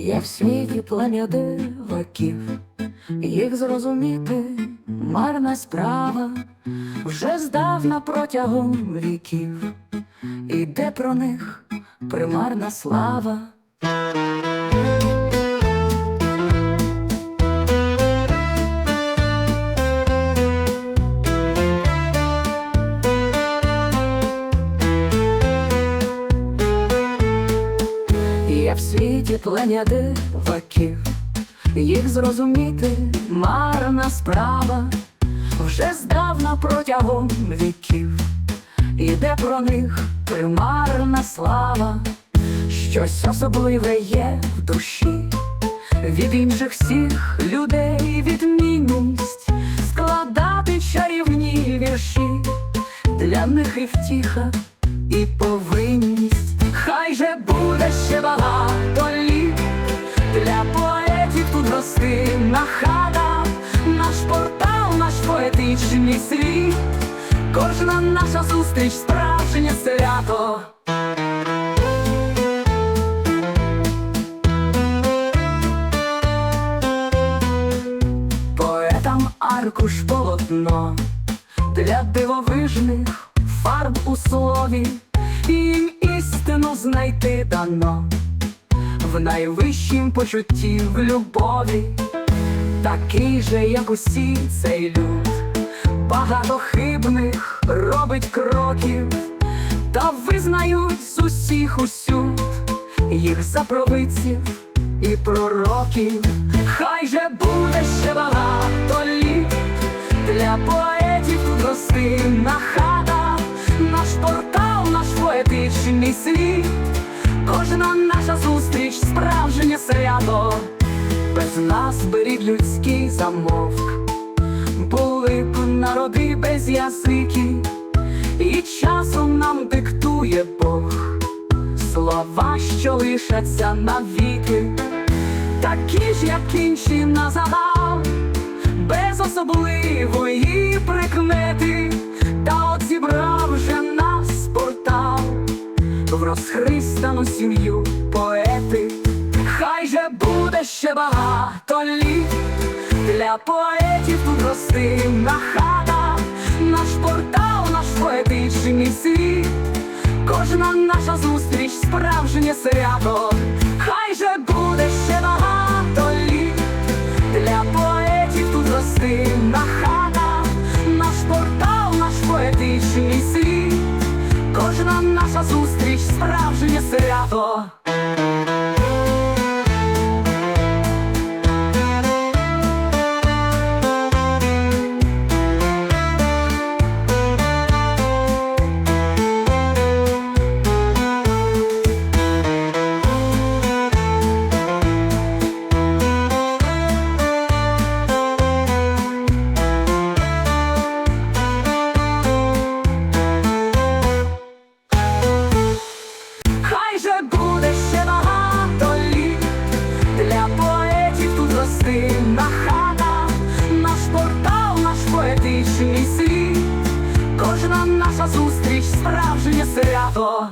Є в світі плем'я диваків, їх зрозуміти марна справа, вже здавна протягом віків, іде про них примарна слава. Є в світі плем'я диваків, їх зрозуміти марна справа, вже здавна протягом віків, іде про них примарна слава, щось особливе є в душі, від інших всіх людей відмінність, складати чарівні вірші, для них і втіха, і повинність. Буде ще багато літ для поетів тут гостинна хата, наш портал, наш поетичний світ, кожна наша зустріч справжнє свято. Поетам аркуш полотно. Для дивовижних фарб у слові, їм істину знайти дано в найвищім почутті в любові, такий же, як усі цей люд, багато хибних робить кроків, та визнають з усіх усюд їх за провидців і пророків. Хай же буде ще багато літ для поетів тут гостинна хата, наш портал, наш поетичний світ, кожна наша зустріч справжнє свято, без нас беріть людський замовк, були б народи без язики, і часом нам диктує Бог слова, що лишаться навіки, такі ж, як інші на задал без особливої в розхристану сім'ю. Поети. Хай же буде ще багато літ. Для поетів тут гостинна хата, наш портал, наш поетичний світ, кожна наша зустріч справжнє свято. Хай же буде ще багато літ. Для поетів тут гостинна хата, справжнє свято. Зустріч справжнє свято.